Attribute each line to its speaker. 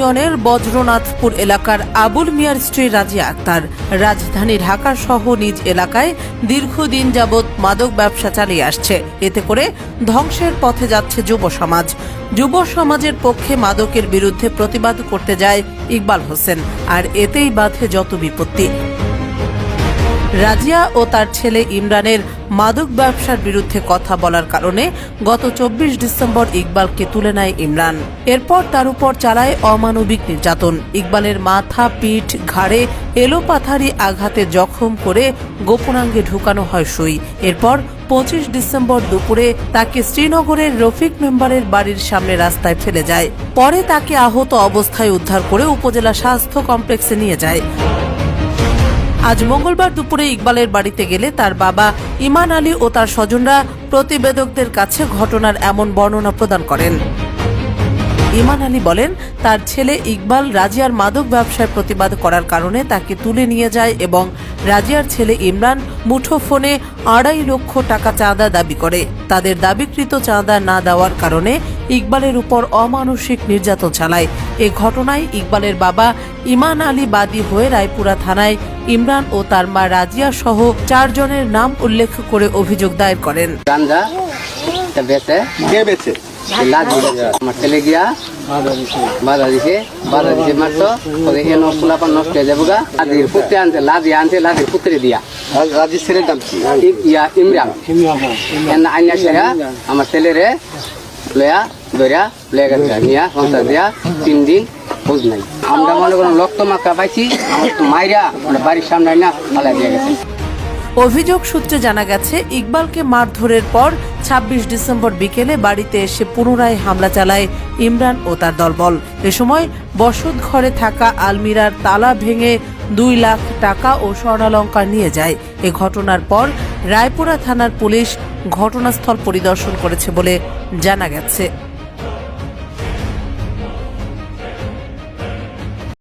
Speaker 1: ইউনিয়নের বজ্রনাথপুর এলাকার আবুল মিয়ার স্ত্রী রাজিয়া আক্তার। রাজধানী ঢাকা সহ নিজ এলাকায় দীর্ঘদিন যাবৎ মাদক ব্যবসা চালিয়ে আসছে। এতে করে ধ্বংসের পথে যাচ্ছে যুব সমাজ। যুব সমাজের পক্ষে মাদকের বিরুদ্ধে প্রতিবাদ করতে যায় ইকবাল হোসেন। আর এতেই বাধে যত বিপত্তি। রাজিয়া ও তার ছেলে ইমরানের মাদক ব্যবসার বিরুদ্ধে কথা বলার কারণে গত চব্বিশ ডিসেম্বর ইকবালকে তুলে নেয় ইমরান। এরপর তার উপর চালায় অমানবিক নির্যাতন। ইকবালের মাথা, পিঠ, ঘাড়ে এলোপাথারি আঘাতে জখম করে গোপনাঙ্গে ঢুকানো হয় সুই। এরপর পঁচিশ ডিসেম্বর দুপুরে তাকে শ্রীনগরের রফিক মেম্বারের বাড়ির সামনে রাস্তায় ফেলে যায়। পরে তাকে আহত অবস্থায় উদ্ধার করে উপজেলা স্বাস্থ্য কমপ্লেক্সে নিয়ে যায়। আজ মঙ্গলবার দুপুরে ইকবালের বাড়িতে গেলে তার বাবা ইমান আলী ও তার স্বজনরা প্রতিবেদকদের কাছে ঘটনার এমন বর্ণনা প্রদান করেন। ইমান আলী বলেন, তার ছেলে ইকবাল রাজিয়ার মাদক ব্যবসায় প্রতিবাদ করার কারণে তাকে তুলে নিয়ে যায় এবং রাজিয়ার ছেলে ইমরান মুঠোফোনে আড়াই লক্ষ টাকা চাঁদা দাবি করে। তাদের দাবিকৃত চাঁদা না দেওয়ার কারণে ইকবালের উপর অমানসিক নির্যাতন চালায়। এ ঘটনায় ইকবালের বাবা ইমান আলী বাদী হয়ে রায়পুরা থানায় ইমরান ও তার মা রাজিয়া সহ চারজনের নাম উল্লেখ করে অভিযোগ দায়ের করেন।
Speaker 2: আমার ছেলে গিয়া বাধা দিছে বাধা দিছে মাত্র। ওদের এনো ফুলাপান নষ্ট হয়ে যাব গা লাদির পুত্রে আনতে লাদি আনতে লাদির পুত্রে দিয়া।
Speaker 3: রাজ- ছেলের নাম কি?
Speaker 2: ইয়া ইমরান। আইনা সেরা আমার ছেলেরে লয়া ধরিয়া লয়ে গেছে। নিয়া সংসার দিয়া তিন দিন খোঁজ নাই। আমরা মনে করুন রক্ত মাখা পাইছি আমার তো মাইরা আমরা বাড়ির সামনে না ফালাই দিয়ে গেছে।
Speaker 1: অভিযোগ সূত্রে জানা গেছে ইকবালকে মারধরের পর ২৬ ডিসেম্বর বিকেলে বাড়িতে এসে পুনরায় হামলা চালায় ইমরান ও তার দলবল। এ সময় বসত ঘরে থাকা আলমিরার তালা ভেঙে দুই লাখ টাকা ও স্বর্ণালঙ্কার নিয়ে যায়। এ ঘটনার পর রায়পুরা থানার পুলিশ ঘটনাস্থল পরিদর্শন করেছে বলে জানা গেছে।